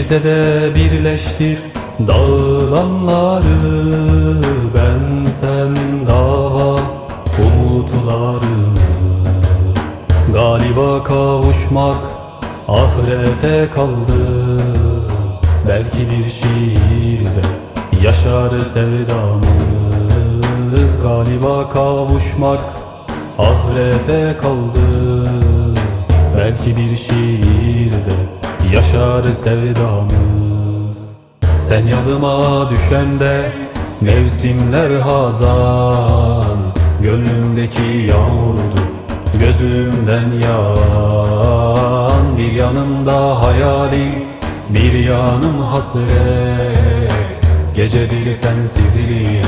Bize de birleştir dağılanları Ben sen dava umutlarını Galiba kavuşmak ahirete kaldı. Belki bir şiirde yaşar sevdamız. Galiba kavuşmak ahirete kaldı. Belki bir şiirde yaşar sevdamız. Sen yadıma düşende mevsimler hazan. Gönlümdeki yağmurdu gözümden yağan. Bir yanımda hayalim bir yanım hasret. Gecedir sensizliğe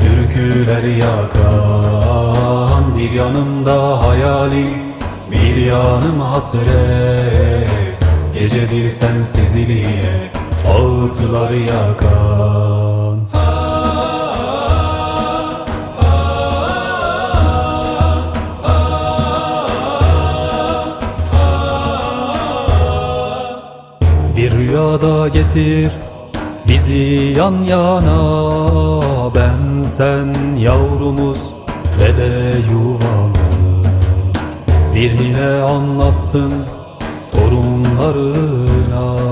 türküler yakan. Bir yanımda hayalim bir yanım hasret Gecedir sensizliğe ağıtlar yakan. Bir rüyada getir bizi yan yana. Ben sen yavrumuz ve de yuvamız. Bir nine anlatsın torunlarına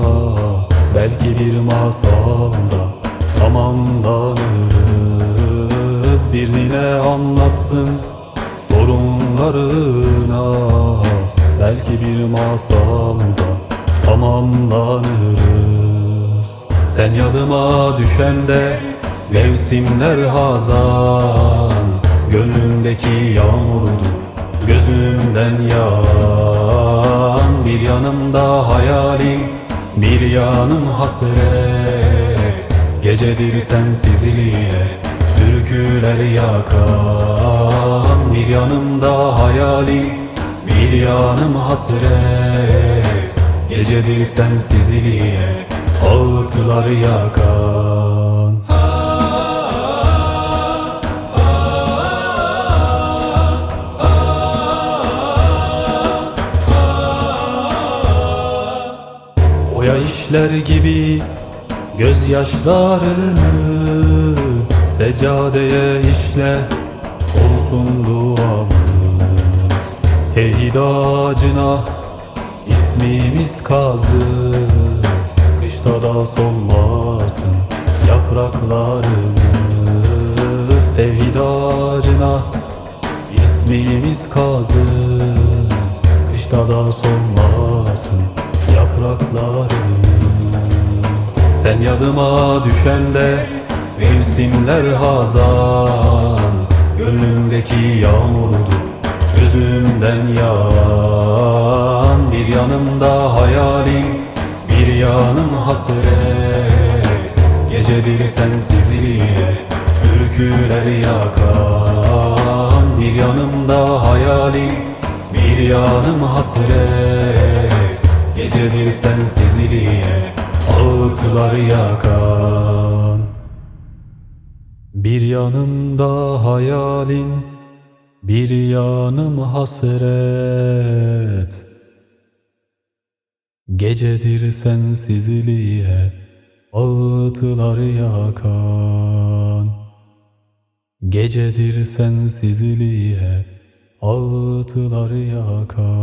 Belki bir masalda tamamlanırız. Bir nine anlatsın torunlarına Belki bir masalda tamamlanırız. Sen yadıma düşende mevsimler hazan. Gönlümdeki yağmurdur gözümden yağan Bir yanımda hayalim bir yanım hasret. Gecedir sensizliğe türküler yakan. Bir yanımda hayalim bir yanım hasret. Gecedir sensizliğe ağıtlar yakan İşler gibi gözyaşlarını Seccadeye işle olsun duamız. Tevhid ağacına ismimiz kazı Kışta da solmasın yapraklarımız. Tevhid ağacına ismimiz kazı Kışta da solmasın yapraklarımız Sen yadıma düşende mevsimler hazan. Gönlümdeki yağmurdur gözümden yağan. Bir yanımda hayalim bir yanım hasret. Gecedir sensizliğe türküler yakan. Bir yanımda hayalim bir yanım hasret. Gecedir sensizliğe ağıtlar yakan Bir yanımda hayalim bir yanım hasret. Gecedir sensizliğe ağıtlar yakan. Gecedir sensizliğe ağıtlar yakan